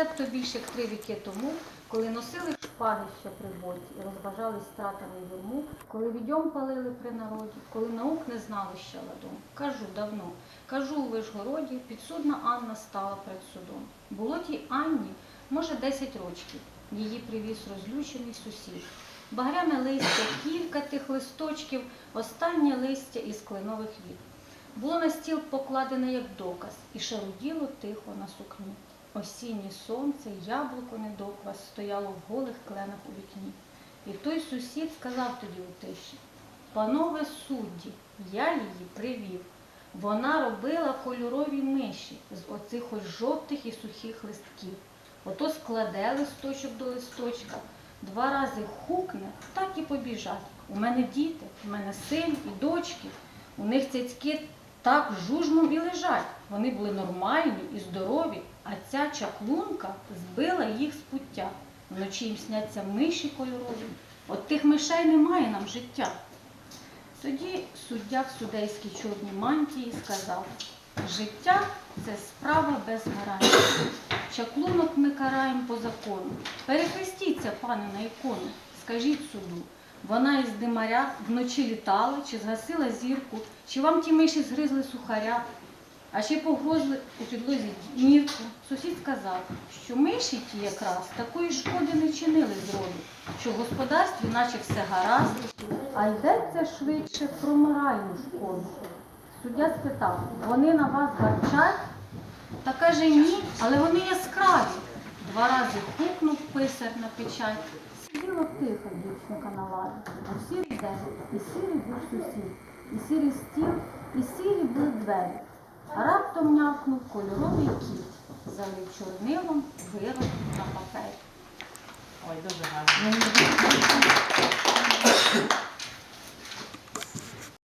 Цебто більше як три віки тому, коли носили шпаги ще при боці і розважались стратами й юрму, коли відьом палили при народі, коли наук не знали ще ладом. Кажу давно, кажу у Вишгороді, підсудна Анна стала перед судом. Було тій Анні, може, 10 рочків. Її привіз розлючений сусід. Багряне листя, кілька тих листочків, останнє листя із кленових віт. Було на стіл покладене як доказ, і шаруділо тихо на сукні. Осіннє сонце, яблуко недоквас стояло в голих кленах у вікні. І той сусід сказав тоді у тиші, панове судді, я її привів. Вона робила кольорові миші з оцих ось жовтих і сухих листків. Ото складе листочок до листочка, два рази хукне, так і побіжать. У мене діти, у мене син і дочки. У них цяцьки так жужмом і лежать. Вони були нормальні і здорові, а ця чаклунка збила їх з пуття. Вночі їм сняться миші кольорові. От тих мишей немає нам життя. Тоді суддя в судейській чорній мантії сказав: життя це справа без гарантії. Чаклунок ми караємо по закону. Перехрестіться, пане, на ікону. Скажіть суду, вона із димаря вночі літала, чи згасила зірку, чи вам ті миші згризли сухаря, а ще погрозили у підлозі нірку. Сусід сказав, що миші ті якраз такої шкоди не чинили зроду, що в господарстві наче все гаразд, а йдеться швидше про моральну шкоду. Суддя спитав, вони на вас гарчать? Та каже ні, але вони яскраві. Два рази хукнув писар на печать. Сиділо тиха дівчинка на лаві. У сірий день і сірий був сусід, і сірий стіл, і сірі були двері. А раптом нявкнув кольоровий кіт, залив чорнилом вирок